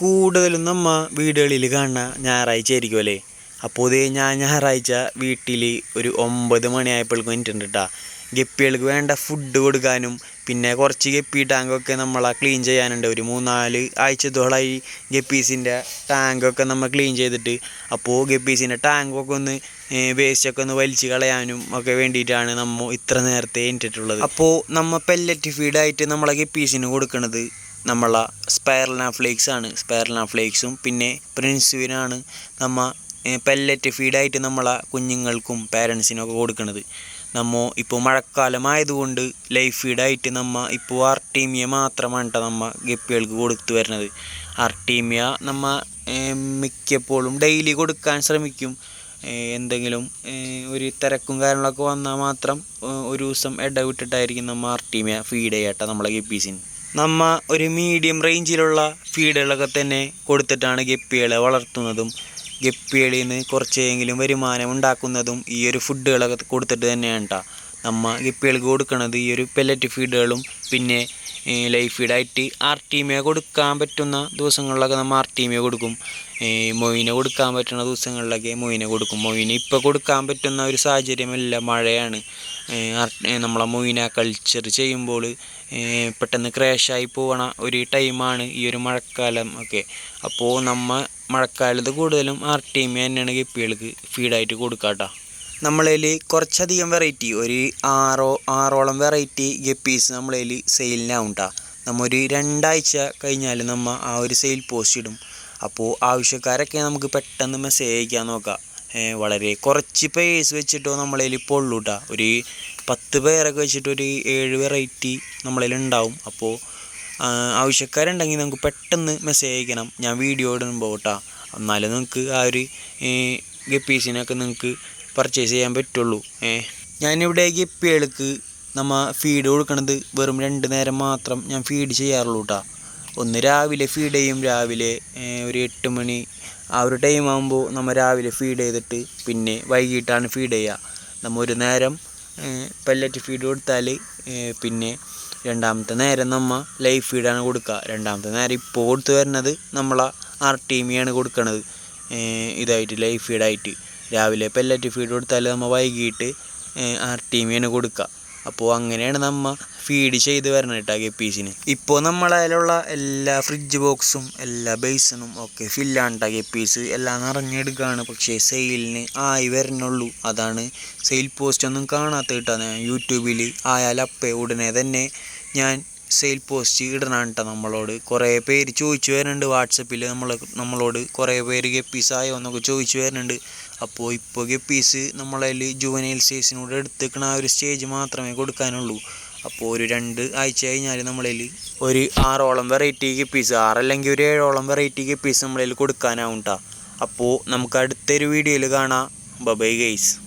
കൂടുതലും നമ്മ വീടുകളിൽ കാണുന്ന ഞായറാഴ്ച ആയിരിക്കും അല്ലേ? അപ്പോൾ ഇതേ ഞാൻ ഞായറാഴ്ച വീട്ടിൽ ഒരു ഒമ്പത് മണിയായപ്പോഴേക്കും വന്നിട്ടുണ്ട് കേട്ടോ ഗപ്പികൾക്ക് വേണ്ട ഫുഡ് കൊടുക്കാനും പിന്നെ കുറച്ച് ഗപ്പി ടാങ്കൊക്കെ നമ്മൾ ക്ലീൻ ചെയ്യാനുണ്ട്. ഒരു മൂന്നാൽ ആഴ്ചത്തോളമായി ഗപ്പീസിന്റെ ടാങ്കൊക്കെ നമ്മൾ ക്ലീൻ ചെയ്തിട്ട് അപ്പോൾ ഗപ്പീസിന്റെ ടാങ്കൊക്കെ ഒന്ന് വേസ്റ്റൊക്കെ ഒന്ന് വലിച്ച് കളയാനും ഒക്കെ വേണ്ടിയിട്ടാണ് നമ്മൾ ഇത്ര നേരത്തെ എണീറ്റിട്ടുള്ളത്. അപ്പോൾ നമ്മൾ പെല്ലറ്റ് ഫീഡായിട്ട് നമ്മളെ ഗപ്പീസിന് കൊടുക്കുന്നത് നമ്മളെ ആണ്. സ്പൈറലിന ഫ്ലേക്സും പിന്നെ പ്രിൻസുവിനാണ് നമ്മൾ പെല്ലറ്റ് ഫീഡായിട്ട് നമ്മളെ കുഞ്ഞുങ്ങൾക്കും പേരൻസിനൊക്കെ കൊടുക്കുന്നത് നമ്മ ഇപ്പോൾ മഴക്കാലമായതുകൊണ്ട് ലൈഫ് ഫീഡായിട്ട് നമ്മ ഇപ്പോൾ ആർട്ടീമിയ മാത്രമാണ് നമ്മ ഗപ്പികൾക്ക് കൊടുത്തു വരുന്നത് ആർട്ടീമിയ നമ്മ മിക്കപ്പോഴും ഡെയിലി കൊടുക്കാൻ ശ്രമിക്കും. എന്തെങ്കിലും ഒരു തിരക്കും കാര്യങ്ങളൊക്കെ വന്നാൽ മാത്രം ഒരു ദിവസം ഇടവിട്ടിട്ടായിരിക്കും നമ്മൾ ആർട്ടീമിയ ഫീഡ് ചെയ്യട്ടെ നമ്മളെ ഗപ്പീസിന് നമ്മ ഒരു മീഡിയം റേഞ്ചിലുള്ള ഫീഡുകളൊക്കെ തന്നെ കൊടുത്തിട്ടാണ് ഗപ്പികളെ വളർത്തുന്നതും ഗപ്പികളിൽ നിന്ന് കുറച്ചെങ്കിലും വരുമാനം ഉണ്ടാക്കുന്നതും ഈ ഒരു ഫുഡുകളൊക്കെ കൊടുത്തിട്ട് തന്നെയാണ് കേട്ടോ നമ്മ ഗപ്പികൾക്ക് കൊടുക്കുന്നത് ഈ ഒരു പെല്ലറ്റ് ഫീഡുകളും പിന്നെ ലൈഫ് ഫീഡായിട്ട് ആർട്ടീമിയ കൊടുക്കാൻ പറ്റുന്ന ദിവസങ്ങളിലൊക്കെ നമ്മൾ ആർ ആർട്ടീമിയ കൊടുക്കും. മൊയിനെ കൊടുക്കാൻ പറ്റുന്ന ദിവസങ്ങളിലൊക്കെ മൊയിനെ കൊടുക്കും. മൊയിനെ ഇപ്പോൾ കൊടുക്കാൻ പറ്റുന്ന ഒരു സാഹചര്യമല്ല മഴയാണ്. നമ്മളെ മൊയിന കൾച്ചർ ചെയ്യുമ്പോൾ പെട്ടെന്ന് ക്രാഷായി പോകണ ഒരു ടൈമാണ് ഈ ഒരു മഴക്കാലം ഒക്കെ. അപ്പോൾ നമ്മൾ മഴക്കാലത്ത് കൂടുതലും ആർ ആർട്ടീമിയ തന്നെയാണ് ഗപ്പികൾക്ക് ഫീഡായിട്ട് കൊടുക്കാം കേട്ടോ നമ്മളതിൽ കുറച്ചധികം വെറൈറ്റി ഒരു ആറോ ആറോളം വെറൈറ്റി ഗപ്പീസ് നമ്മളതിൽ സെയിലിനാവും കേട്ടോ നമ്മൾ ഒരു രണ്ടാഴ്ച കഴിഞ്ഞാൽ നമ്മൾ ആ ഒരു സെയിൽ പോസ്റ്റ് ഇടും. അപ്പോൾ ആവശ്യക്കാരൊക്കെ നമുക്ക് പെട്ടെന്ന് മെസ്സേജ് അയക്കാൻ നോക്കാം. വളരെ കുറച്ച് പേഴ്സ് വെച്ചിട്ടോ നമ്മളതിൽ ഇപ്പോൾ ഉള്ളൂ കേട്ടോ ഒരു പത്ത് പേരൊക്കെ വെച്ചിട്ട് ഒരു ഏഴ് വെറൈറ്റി നമ്മളതിൽ ഉണ്ടാവും അപ്പോൾ ആവശ്യക്കാരുണ്ടെങ്കിൽ നമുക്ക് പെട്ടെന്ന് മെസ്സേജ് അയക്കണം. ഞാൻ വീഡിയോ ഇടുമ്പോൾ കേട്ടോ എന്നാലും നിങ്ങൾക്ക് ആ ഒരു ഗപ്പീസിനൊക്കെ നിങ്ങൾക്ക് പർച്ചേസ് ചെയ്യാൻ പറ്റുള്ളൂ. ഏ. ഞാനിവിടേക്ക് ഗപ്പികൾക്ക് നമ്മൾ ഫീഡ് കൊടുക്കണത് വെറും രണ്ട് നേരം മാത്രം ഞാൻ ഫീഡ് ചെയ്യാറുള്ളൂ കേട്ടോ ഒന്ന് രാവിലെ ഫീഡ് ചെയ്യും രാവിലെ ഒരു എട്ട് മണി ആ ഒരു ടൈം ആകുമ്പോൾ നമ്മൾ രാവിലെ ഫീഡ് ചെയ്തിട്ട് പിന്നെ വൈകിട്ടാണ് ഫീഡ് ചെയ്യുക നമ്മൾ ഒരു നേരം പെല്ലറ്റ് ഫീഡ് കൊടുത്താൽ പിന്നെ രണ്ടാമത്തെ നേരം നമ്മൾ ലൈഫ് ഫീഡാണ് കൊടുക്കുക രണ്ടാമത്തെ നേരം ഇപ്പോൾ കൊടുത്തു വരുന്നത് നമ്മളെ ആർട്ടീമിയാണ് കൊടുക്കണത്. ഇതായിട്ട് ലൈഫ് ഫീഡായിട്ട് രാവിലെ പെല്ലറ്റ് ഫീഡ് കൊടുത്താൽ നമ്മൾ വൈകിട്ട് ആർ ടി ആർട്ടീമിയാണ് കൊടുക്കുക അപ്പോൾ അങ്ങനെയാണ് നമ്മൾ ഫീഡ് ചെയ്ത് വരണം കേട്ടോ ഗപ്പീസിന്. ഇപ്പോൾ നമ്മളതിലുള്ള എല്ലാ ഫ്രിഡ്ജ് ബോക്സും എല്ലാ ബേസിനും ഒക്കെ ഫില്ലാണ് കേട്ടോ ഗപ്പീസ്. എല്ലാം നിറഞ്ഞെടുക്കുകയാണ് പക്ഷേ സെയിലിന് ആയി വരണുള്ളൂ. അതാണ് സെയിൽ പോസ്റ്റ് ഒന്നും കാണാത്ത കേട്ടോ ഞാൻ യൂട്യൂബിൽ ആയാലപ്പേ ഉടനെ തന്നെ ഞാൻ സെയിൽ പോസ്റ്റ് ഇടണം കേട്ടോ നമ്മളോട്? കുറേ പേര് ചോദിച്ചു വരുന്നുണ്ട് വാട്സപ്പിൽ നമ്മൾ നമ്മളോട് കുറേ പേര് ഗപ്പീസ് ആയോ എന്നൊക്കെ ചോദിച്ചു വരുന്നുണ്ട്. അപ്പോൾ ഇപ്പോൾ ഗപ്പീസ് നമ്മളതിൽ ജുവനൈൽ സൈസിനോട് എടുത്തേക്കണ ആ ഒരു സ്റ്റേജ് മാത്രമേ കൊടുക്കാനുള്ളൂ. അപ്പോൾ ഒരു രണ്ട് ആഴ്ച കഴിഞ്ഞാൽ നമ്മളതിൽ ഒരു ആറോളം വെറൈറ്റി ഗപ്പീസ് ആറല്ലെങ്കിൽ ഒരു ഏഴോളം വെറൈറ്റി ഗപ്പീസ് നമ്മളതിൽ കൊടുക്കാനാവും കേട്ടോ അപ്പോൾ നമുക്ക് അടുത്തൊരു വീഡിയോയിൽ കാണാം. Bye-bye guys